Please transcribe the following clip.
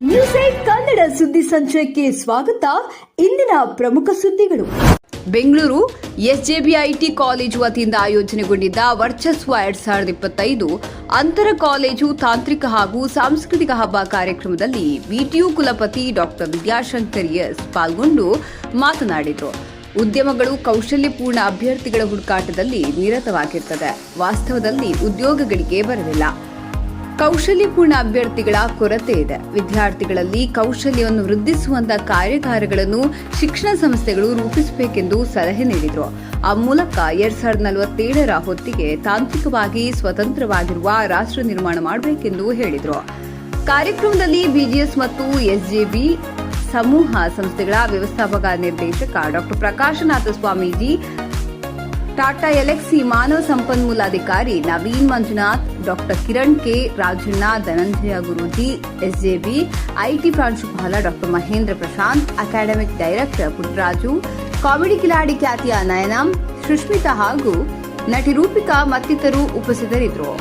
News eight Kannada ಸುದ್ದಿ ಸಂಚಯಕ್ಕೆ ಸ್ವಾಗತ ಇಂದಿನ ಪ್ರಮುಖ ಸುದ್ದಿಗಳು ಬೆಂಗಳೂರು ಎಸ್ಜೆಬಿಐಟಿ ಕಾಲೇಜು ವತಿಯಿಂದ ಆಯೋಜನೆಗೊಂಡಿದ್ದ ವರ್ಚಸ್ವ ಎರಡ್ ಸಾವಿರದ ಇಪ್ಪತ್ತೈದು. ಅಂತರ ಕಾಲೇಜು ತಾಂತ್ರಿಕ ಹಾಗೂ ಸಾಂಸ್ಕೃತಿಕ ಹಬ್ಬ ಕಾರ್ಯಕ್ರಮದಲ್ಲಿ ವಿಟಿಯು ಕುಲಪತಿ ಡಾಕ್ಟರ್ ವಿದ್ಯಾಶಂಕರ್ ಎಸ್ ಪಾಲ್ಗೊಂಡು ಮಾತನಾಡಿದರು ಉದ್ಯಮಗಳು ಕೌಶಲ್ಯಪೂರ್ಣ ಅಭ್ಯರ್ಥಿಗಳ ಹುಡುಕಾಟದಲ್ಲಿ ನಿರತವಾಗಿರ್ತದೆ ವಾಸ್ತವದಲ್ಲಿ ಉದ್ಯೋಗಗಳಿಗೆ ಬರಲಿಲ್ಲ ಕೌಶಲ್ಯಪೂರ್ಣ ಅಭ್ಯರ್ಥಿಗಳ ಕೊರತೆ ಇದೆ. ವಿದ್ಯಾರ್ಥಿಗಳಲ್ಲಿ ಕೌಶಲ್ಯವನ್ನು ವೃದ್ಧಿಸುವಂತಹ ಕಾರ್ಯಾಗಾರಗಳನ್ನು ಶಿಕ್ಷಣ ಸಂಸ್ಥೆಗಳು ರೂಪಿಸಬೇಕೆಂದು ಸಲಹೆ ನೀಡಿದರು. ಆ ಮೂಲಕ ಎರಡ್ ಸಾವಿರದ ನಲವತ್ತೇಳರ ಹೊತ್ತಿಗೆ ತಾಂತ್ರಿಕವಾಗಿ ಸ್ವತಂತ್ರವಾಗಿರುವ ರಾಷ್ಟ್ರ ನಿರ್ಮಾಣ ಮಾಡಬೇಕೆಂದು ಹೇಳಿದರು. ಕಾರ್ಯಕ್ರಮದಲ್ಲಿ ಬಿಜಿಎಸ್ ಮತ್ತು ಎಸ್ಜೆಬಿ ಸಮೂಹ ಸಂಸ್ಥೆಗಳ ವ್ಯವಸ್ಥಾಪಕ ನಿರ್ದೇಶಕ ಡಾಕ್ಟರ್ ಪ್ರಕಾಶನಾಥ ಸ್ವಾಮೀಜಿ ಟಾಟಾ ಎಲೆಕ್ಸಿ ಮಾನವ ಸಂಪನ್ಮೂಲ ಅಧಿಕಾರಿ Naveen Manjunath, doctor Kiran K. Rajanna, Dhananjaya Guruji, SJB, IT ಪ್ರಾಂಶುಪಾಲ doctor Mahendra Prashanth, academic director Puttaraju comedy Kiladi ಖ್ಯಾತಿಯ ನಯನಂ ಸುಷ್ಮಿತಾ ಹಾಗೂ ನಟಿ ರೂಪಿಕಾ ಮತ್ತಿತರರು ಉಪಸ್ಥಿತರಿದ್ದರು.